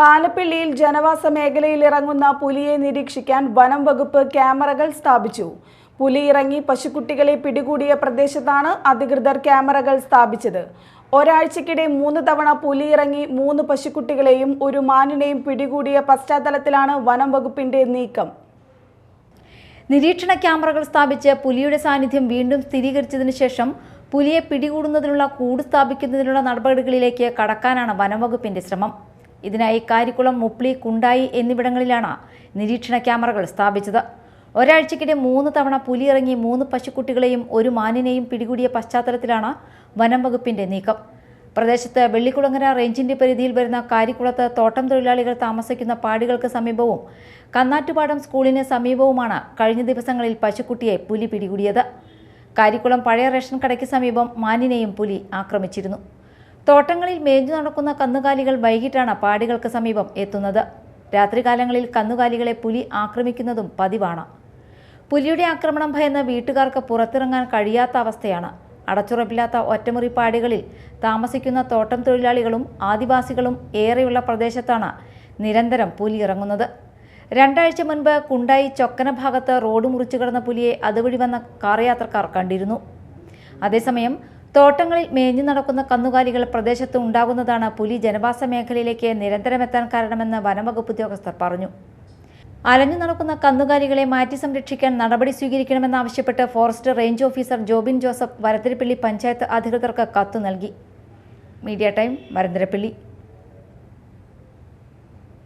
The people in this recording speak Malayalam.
പാലപ്പിള്ളിയിൽ ജനവാസ മേഖലയിൽ ഇറങ്ങുന്ന പുലിയെ നിരീക്ഷിക്കാൻ വനം വകുപ്പ് ക്യാമറകൾ സ്ഥാപിച്ചു. പുലി ഇറങ്ങി പശുക്കുട്ടികളെ പിടികൂടിയ പ്രദേശത്താണ് അധികൃതർ ക്യാമറകൾ സ്ഥാപിച്ചത്. ഒരാഴ്ചക്കിടെ മൂന്ന് തവണ പുലി ഇറങ്ങി മൂന്ന് പശുക്കുട്ടികളെയും ഒരു മാനിനെയും പിടികൂടിയ പശ്ചാത്തലത്തിലാണ് വനം വകുപ്പിന്റെ നീക്കം. നിരീക്ഷണ ക്യാമറകൾ സ്ഥാപിച്ച് പുലിയുടെ സാന്നിധ്യം വീണ്ടും സ്ഥിരീകരിച്ചതിനു ശേഷം പുലിയെ പിടികൂടുന്നതിനുള്ള കൂട് സ്ഥാപിക്കുന്നതിനുള്ള നടപടികളിലേക്ക് കടക്കാനാണ് വനംവകുപ്പിന്റെ ശ്രമം. ഇതിനായി കാരിക്കുളം മുപ്ലി കുണ്ടായി എന്നിവിടങ്ങളിലാണ് നിരീക്ഷണ ക്യാമറകൾ സ്ഥാപിച്ചത്. ഒരാഴ്ചക്കിടെ മൂന്ന് തവണ പുലി ഇറങ്ങി മൂന്ന് പശുക്കുട്ടികളെയും ഒരു മാനിനെയും പിടികൂടിയ പശ്ചാത്തലത്തിലാണ് വനംവകുപ്പിന്റെ നീക്കം. പ്രദേശത്ത് വെള്ളിക്കുളങ്ങര റേഞ്ചിന്റെ പരിധിയിൽ വരുന്ന കാരിക്കുളത്ത് തോട്ടം തൊഴിലാളികൾ താമസിക്കുന്ന പാടികൾക്ക് സമീപവും കന്നാറ്റുപാടം സ്കൂളിന് സമീപവുമാണ് കഴിഞ്ഞ ദിവസങ്ങളിൽ പശുക്കുട്ടിയെ പുലി പിടികൂടിയത്. കാരിക്കുളം പഴയ റേഷൻ കടയ്ക്ക് സമീപം മാനിനെയും പുലി ആക്രമിച്ചിരുന്നു. തോട്ടങ്ങളിൽ മേഞ്ഞു നടക്കുന്ന കന്നുകാലികൾ വൈകിട്ടാണ് പാടികൾക്ക് സമീപം എത്തുന്നത്. രാത്രികാലങ്ങളിൽ കന്നുകാലികളെ പുലി ആക്രമിക്കുന്നതും പതിവാണ്. പുലിയുടെ ആക്രമണം ഭയന്ന് വീട്ടുകാർക്ക് പുറത്തിറങ്ങാൻ കഴിയാത്ത അവസ്ഥയാണ്. അടച്ചുറപ്പില്ലാത്ത ഒറ്റമുറി പാടികളിൽ താമസിക്കുന്ന തോട്ടം തൊഴിലാളികളും ആദിവാസികളും ഏറെയുള്ള പ്രദേശത്താണ് നിരന്തരം പുലി ഇറങ്ങുന്നത്. രണ്ടാഴ്ച മുൻപ് കുണ്ടായി ചൊക്കന ഭാഗത്ത് റോഡ് മുറിച്ചു കിടന്ന പുലിയെ അതുവഴി വന്ന കാർ യാത്രക്കാർ കണ്ടിരുന്നു. അതേസമയം തോട്ടങ്ങളിൽ മേഞ്ഞു നടക്കുന്ന കന്നുകാലികൾ പ്രദേശത്ത് ഉണ്ടാകുന്നതാണ് പുലി ജനവാസ മേഖലയിലേക്ക് നിരന്തരമെത്താൻ കാരണമെന്ന് വനംവകുപ്പ് ഉദ്യോഗസ്ഥർ പറഞ്ഞു. അലഞ്ഞു നടക്കുന്ന കന്നുകാലികളെ മാറ്റി സംരക്ഷിക്കാൻ നടപടി സ്വീകരിക്കണമെന്നാവശ്യപ്പെട്ട് forest range officer Jobin Joseph Varantharappilly panchayat അധികൃതർക്ക് കത്ത് നൽകി. Media time Varantharappilly.